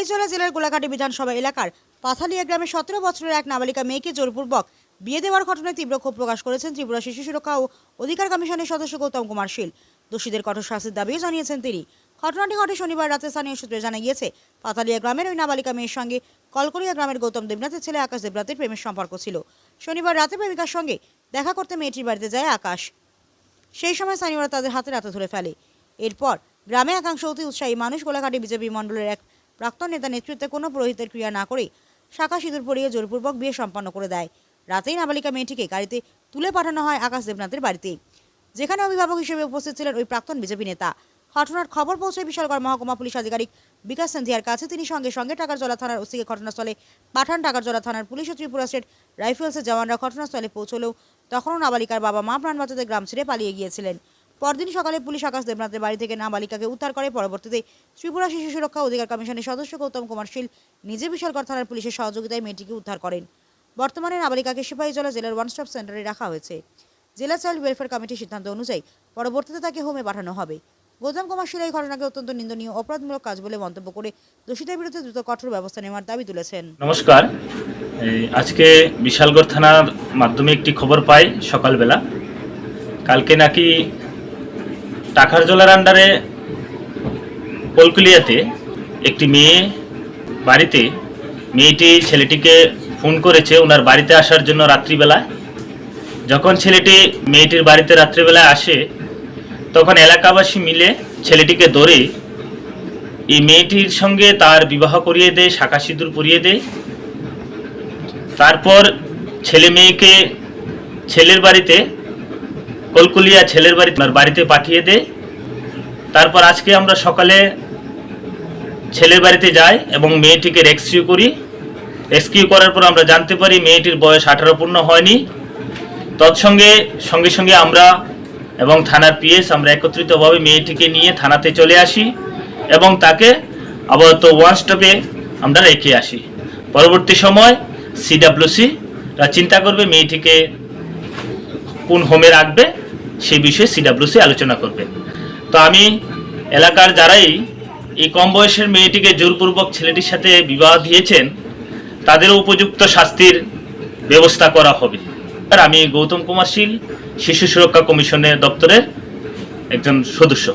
সিপাহীজলা জেলার গোলাঘাটি বিধানসভা এলাকার পাথালিয়া গ্রামে সতেরো বছরের এক নাবালিকা মেয়েকে জোরপূর্বক বিয়ে দেওয়ার ঘটনায় তীব্র ক্ষোভ প্রকাশ করেছেন ত্রিপুরা শিশু সুরক্ষা ও অধিকার কমিশনের সদস্য গৌতম কুমার শীল। দোষীদের কঠোর শাস্তির দাবিও জানিয়েছেন তিনি। ঘটনাটি ঘটে শনিবার রাতে স্থানীয় সূত্রে জানা গিয়েছে পাতালিয়া গ্রামের ওই নাবালিকা মেয়ের সঙ্গে কলকরিয়া গ্রামের গৌতম দেবনাথের ছেলে আকাশ দেবনাথের প্রেমের সম্পর্ক ছিল। শনিবার রাতে প্রেমিকার সঙ্গে দেখা করতে মেয়েটির বাড়িতে যায় আকাশ। সেই সময় স্থানীয়রা তাদের হাতে রাতে ধরে ফেলে। এরপর গ্রামে একাংশ অতি উৎসাহী মানুষ গোলাঘাটি বিজেপি মণ্ডলের এক প্রাক্তন নেতা নেতৃত্বে কোনো পুরোহিতের ক্রিয়া না করে শাখা সিঁদুর পরিয়ে জোরপূর্বক বিয়ে সম্পন্ন করে দেয়। রাতেই নাবালিকা মেয়েটিকে গাড়িতে তুলে পাঠানো হয় আকাশ দেবনাথের বাড়িতে। যেখানে অভিভাবক হিসেবে উপস্থিত ছিলেন ওই প্রাক্তন বিজেপি নেতা। ঘটনার খবর পৌঁছে বিশালগড় মহকুমা পুলিশ আধিকারিক বিকাশ সিন্ধিয়ার কাছে তিনি সঙ্গে সঙ্গে টাকারজলা থানার ওসিকে ঘটনাস্থলে পাঠান। টাকারজলা থানার পুলিশ ও ত্রিপুরা স্টেট রাইফেলসের জওয়ানরা ঘটনাস্থলে পৌঁছলেও তখনও নাবালিকার বাবা মা প্রাণ বাঁচাতে গ্রাম ছেড়ে পালিয়ে গিয়েছিলেন। পরদিন সকালে পুলিশ আকাশ দেবনাথের বাড়ি থেকে নাবালিকাকে উদ্ধার করে। পরবর্তীতে ত্রিপুরা শিশু সুরক্ষা অধিকার কমিশনের সদস্য গৌতম কুমার শীল নিজে বিশালগড় থানার পুলিশের সহযোগিতায় মেয়েটিকে উদ্ধার করেন। বর্তমানে নাবালিকাকে সিপাহীজলা জেলার ওয়ান স্টপ সেন্টারে রাখা হয়েছে। জেলা চাইল্ড ওয়েলফেয়ার কমিটির সিদ্ধান্ত অনুযায়ী পরবর্তীতে তাকে হোমে পাঠানো হবে। গৌতম কুমার শীল এই ঘটনাকে অত্যন্ত নিন্দনীয়, অপরাধমূলক কাজ বলে মন্তব্য করে দোষীদের বিরুদ্ধে দ্রুত কঠোর ব্যবস্থা নেওয়ার দাবি তুলেছেন। নমস্কার। আজকে বিশালগড় থানার মাধ্যমে একটি খবর পাই সকালবেলা। কালকে নাকি টাকার জলার আন্ডারে কলকুলিয়াতে একটি মেয়ে বাড়িতে, মেয়েটি ছেলেটিকে ফোন করেছে ওনার বাড়িতে আসার জন্য রাত্রিবেলায়। যখন ছেলেটি মেয়েটির বাড়িতে রাত্রিবেলায় আসে, তখন এলাকাবাসী মিলে ছেলেটিকে ধরে এই মেয়েটির সঙ্গে তার বিবাহ করিয়ে দেয়, শাখা সিঁদুর পরিয়ে দেয়। তারপর ছেলে মেয়েকে ছেলের বাড়িতে কলকুলিয়া ছেলের বাড়ি বাড়িতে পাঠিয়ে দেয় তারপর আজকে আমরা সকালে ছেলের বাড়িতে যাই এবং মেয়েটিকে রেস্কিউ করি। রেস্কিউ করার পর আমরা জানতে পারি মেয়েটির বয়স আঠারো পূর্ণ হয়নি। তৎসঙ্গে, সঙ্গে সঙ্গে আমরা এবং থানার পিএস আমরা একত্রিতভাবে মেয়েটিকে নিয়ে থানাতে চলে আসি এবং তাকে আপাতত ওয়ান স্টপে আমরা রেখে আসি। পরবর্তী সময় সিডাব্লিউসি চিন্তা করবে মেয়েটিকে কোন হোমে রাখবে। সেই বিষয়ে সিডাব্লিউসি আলোচনা করবে। তো আমি এলাকার যারাই এই কম বয়সের মেয়েটিকে জোরপূর্বক ছেলেটির সাথে বিবাহ দিয়েছেন, তাদেরও উপযুক্ত শাস্তির ব্যবস্থা করা হবে। আর আমি গৌতম কুমার শীল, শিশু সুরক্ষা কমিশনের দপ্তরের একজন সদস্য।